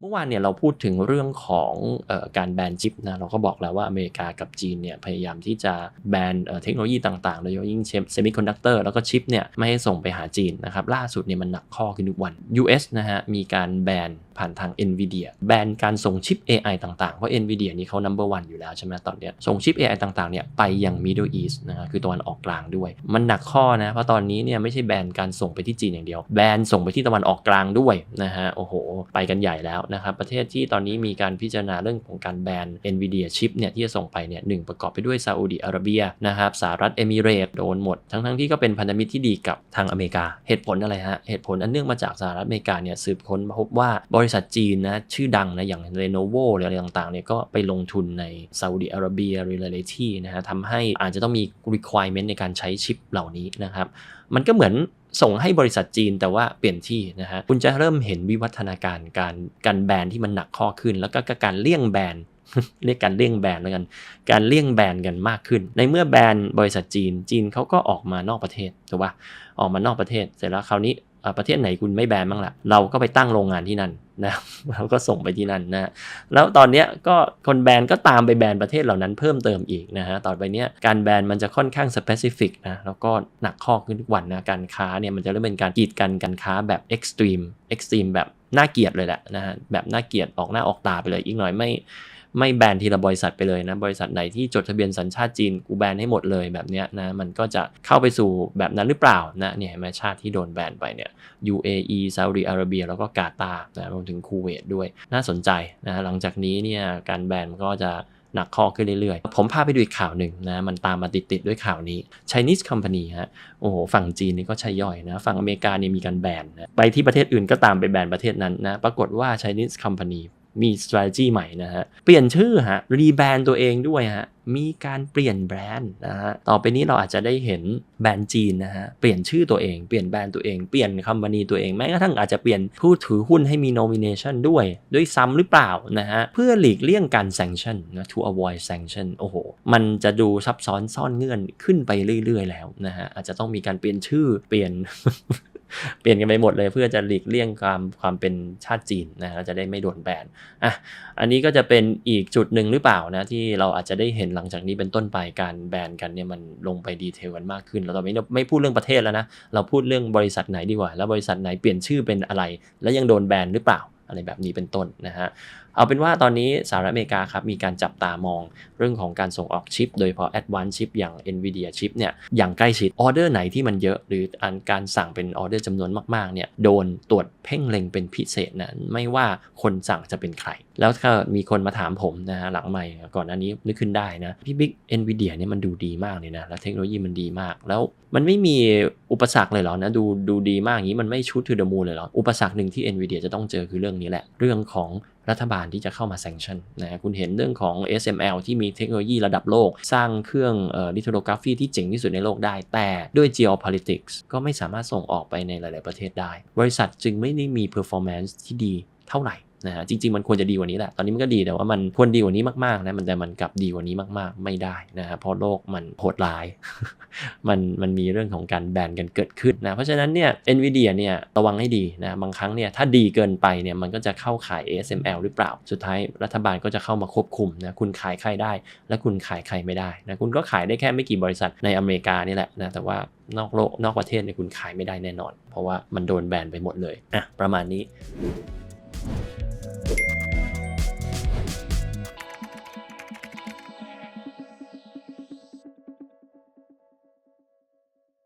เมื่อวานเนี่ยเราพูดถึงเรื่องของออการแบนชิปนะเราก็บอกแล้วว่าอเมริกากับจีนเนี่ยพยายามที่จะแบนเเทคโนโลยีต่างๆ โดยเฉพาะยิ่งเซมิคอนดักเตอร์แล้วก็ชิปเนี่ยไม่ให้ส่งไปหาจีนนะครับล่าสุดเนี่ยมันหนักข้อขึ้นทุกวัน US นะฮะมีการแบนผ่านทาง NVIDIA แบนการส่งชิป AI ต่างๆ เพราะ NVIDIA นี่เขา number one อยู่แล้วใช่ไหมตอนเนี้ยส่งชิป AI ต่างๆเนี่ยไปยัง Middle East นะฮะคือตะวันออกกลางด้วย มันหนักข้อนะเพราะตอนนี้เนี่ยไม่ใช่แบนการส่งไปที่จีนอย่างเดียว แบนส่งไปที่ตะวันออกกลางด้วยนะฮะโอ้โห ไปกันใหญ่แล้วนะครับประเทศที่ตอนนี้มีการพิจารณาเรื่องของการแบน NVIDIA ชิปเนี่ยที่จะส่งไปเนี่ยหนึ่งประกอบไปด้วยซาอุดิอาระเบียนะครับสหรัฐเอมิเรตโดนหมด ทั้งๆที่ก็เป็นพันธมิตรที่ดีกับทางอเมริกา เหตุผลอะไรฮะเหตุผลอันเนื่องมาจากสหรัฐอเมริกาเนี่ยสืบค้นพบว่าบริษัทจีนนะชื่อดังนะอย่าง Lenovo หรืออะไรต่างๆเนี่ยก็ไปลงทุนในซาอุดิอาระเบีย r e l a t y นะฮะทำให้อาจจะต้องมี requirement ในการใช้ชิปเหล่านี้นะครับมันก็เหมือน ส่งให้บริษัทจีนแต่ว่าเปลี่ยนที่นะฮะคุณจะเริ่มเห็นวิวัฒนาการการการแบนที่มันหนักข้อขึ้น แล้วก็การเลี่ยงแบนเรียกการเลี่ยงแบนแล้วกัน การเลี่ยงแบนกันมากขึ้น ในเมื่อแบนบริษัทจีน จีนเขาก็ออกมานอกประเทศถูกปะออกมานอกประเทศ เสร็จแล้วคราวนี้ประเทศไหนคุณไม่แบนบ้างละเราก็ไปตั้งโรงงานที่นั่น นะเราก็ส่งไปที่นั่นนะแล้วตอนนี้ก็คนแบนก็ตามไปแบนประเทศเหล่านั้นเพิ่มเติมอีกนะฮะต่อไปเนี้ยการแบนมันจะค่อนข้างสเปซิฟิกนะแล้วก็หนักข้อขึ้นทุกวันนะการค้าเนี่ยมันจะเริ่มเป็นการกีดกันการค้าแบบเอ็กซ์ตรีมเอ็กซ์ตรีมแบบน่าเกลียดเลยแหละนะฮะแบบน่าเกลียดออกหน้าออกตาไปเลยอีกหน่อยไม่ ไม่แบนทีละบริษัทไปเลยนะ บริษัทไหนที่จดทะเบียนสัญชาติจีนกูแบนให้หมดเลยแบบเนี้ยนะมันก็จะเข้าไปสู่แบบนั้นหรือเปล่านะเนี่ยเห็นไหมชาติที่โดนแบนไปเนี่ย UAE ซาอุดิอาระเบีย แล้วก็กาตาร์นะรวมถึงคูเวตด้วยน่าสนใจนะหลังจากนี้เนี่ยการแบนก็จะหนักข้อขึ้นเรื่อยๆ ผมพาไปดูอีกข่าวหนึ่งนะ มันตามมาติดๆด้วยข่าวนี้ Chinese company ฮะ โอ้โห ฝั่งจีนนี่ก็ใช่ย่อยนะ ฝั่งอเมริกานี่มีการแบนนะ ไปที่ประเทศอื่นก็ตามไปแบนประเทศนั้นนะ ปรากฏว่า Chinese company มี strategy ใหม่นะฮะ เปลี่ยนชื่อฮะ รีแบรนด์ตัวเองด้วยฮะ มีการเปลี่ยนแบรนด์นะฮะ ต่อไปนี้เราอาจจะได้เห็นแบรนด์จีนนะฮะ เปลี่ยนชื่อตัวเอง เปลี่ยนแบรนด์ตัวเอง เปลี่ยนค o m านีตัวเอง แม้กระทั่งอาจจะเปลี่ยนผู้ถือหุ้นให้มี nomination ด้วย ด้วยซ้ำหรือเปล่านะฮะ เพื่อหลีกเลี่ยงการ sanction นะ to avoid sanction โอ้โห มันจะดูซับซ้อนซ่อนเงื่อนขึ้นไปเรื่อย ๆ แล้วนะฮะ อาจจะต้องมีการเปลี่ยนชื่อ เปลี่ยน เปลี่ยนกันไปหมดเลยเพื่อจะหลีกเลี่ยงความความเป็นชาติจีนนะเราจะได้ไม่โดนแบนอะอันนี้ก็จะเป็นอีกจุดหนึ่งหรือเปล่านะที่เราอาจจะได้เห็นหลังจากนี้เป็นต้นไปการแบนกันเนี่ยมันลงไปดีเทลกันมากขึ้นเราตอนนี้เราไม่พูดเรื่องประเทศแล้วนะเราพูดเรื่องบริษัทไหนดีกว่า แล้วบริษัทไหนเปลี่ยนชื่อเป็นอะไร แล้วยังโดนแบนหรือเปล่าอะไรแบบนี้เป็นต้นนะฮะ เอาเป็นว่าตอนนี้สหรัฐอเมริกาครับมีการจับตามองเรื่องของการส่งออกชิป โดยเฉพาะ Advanced ชิปอย่าง NVIDIA ชิปเนี่ยอย่างใกล้ชิดออเดอร์ไหนที่มันเยอะหรืออันการสั่งเป็นออเดอร์จำนวนมากๆเนี่ยโดนตรวจเพ่งเล็งเป็นพิเศษนะไม่ว่าคนสั่งจะเป็นใคร แล้วถ้ามีคนมาถามผมนะฮะหลังใหม่ก่อนอันนี้นึกขึ้นได้นะพี่บิ๊ก NVIDIA เนี่ยมันดูดีมากเลยนะแล้วเทคโนโลยีมันดีมาก แล้วมันไม่มีอุปสรรคเลยเหรอนะดูดูดีมากอย่างนี้มันไม่ชุดทูเดมูเลยเหรออุปสรรคหนึ่งที่ NVIDIA จะต้องเจอคือเรื่องนี้แหละ เรื่องของ รัฐบาลที่จะเข้ามา sanction นะคุณเห็นเรื่องของ SML ที่มีเทคโนโลยีระดับโลก สร้างเครื่องดิจิทัลกราฟีที่เจ๋งที่สุดในโลกได้ แต่ด้วย geopolitics ก็ไม่สามารถส่งออกไปในหลาย ๆ ประเทศได้ บริษัทจึงไม่ได้มี performance ที่ดีเท่าไหร่ นะฮะจริงๆมันควรจะดีกว่านี้แหละ ตอนนี้มันก็ดีแต่ว่ามันควรดีกว่านี้มากๆนะมันแต่มันกลับดีกว่านี้มากๆ ไม่ได้นะฮะเพราะโลกมันโหดร้าย มันมันมีเรื่องของการแบนกันเกิดขึ้นนะเพราะฉะนั้นเนี่ย NVIDIA เนี่ยระวังให้ดีนะบางครั้งเนี่ยถ้าดีเกินไปเนี่ยมันก็จะเข้าขาย ASML หรือเปล่า สุดท้ายรัฐบาลก็จะเข้ามาควบคุมนะคุณขายใครได้ และคุณขายใครไม่ได้นะคุณก็ขายได้แค่ไม่กี่บริษัทในอเมริกานี่แหละนะแต่ว่านอกโลกนอกประเทศเนี่ยคุณขายไม่ได้แน่นอน เพราะว่ามันโดนแบนไปหมดเลยอะประมาณนี้